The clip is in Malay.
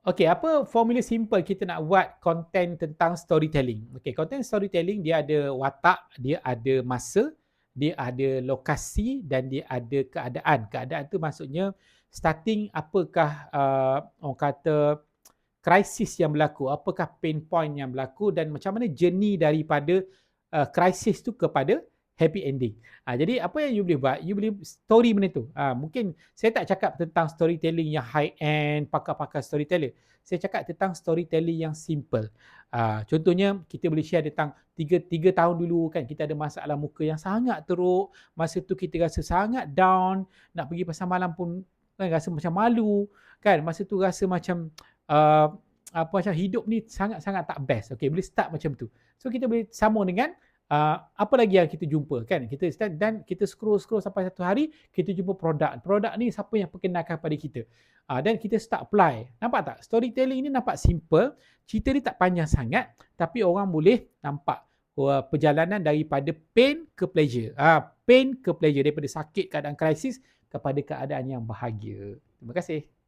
Okey, apa formula simple kita nak buat content tentang storytelling? Okey, content storytelling dia ada watak, dia ada masa, dia ada lokasi dan dia ada keadaan. Keadaan tu maksudnya starting apakah uh, orang kata krisis yang berlaku, apakah pain point yang berlaku dan macam mana journey daripada uh, krisis tu kepada happy ending. Ha, jadi apa yang you boleh buat? You boleh story benda tu. Ha, mungkin saya tak cakap tentang storytelling yang high end, pakar-pakar storyteller. Saya cakap tentang storytelling yang simple. Ha, contohnya kita boleh share tentang 3 3 tahun dulu kan kita ada masalah muka yang sangat teruk. Masa tu kita rasa sangat down, nak pergi pasar malam pun kan rasa macam malu kan. Masa tu rasa macam uh, apa macam hidup ni sangat-sangat tak best. Okay, boleh start macam tu. So kita boleh sambung dengan uh, apa lagi yang kita jumpa kan? Kita dan kita scroll scroll sampai satu hari kita jumpa produk. Produk ni siapa yang perkenalkan pada kita? Uh, dan kita start apply. Nampak tak? Storytelling ni nampak simple cerita ni tak panjang sangat tapi orang boleh nampak uh, perjalanan daripada pain ke pleasure. Uh, pain ke pleasure daripada sakit keadaan krisis kepada keadaan yang bahagia. Terima kasih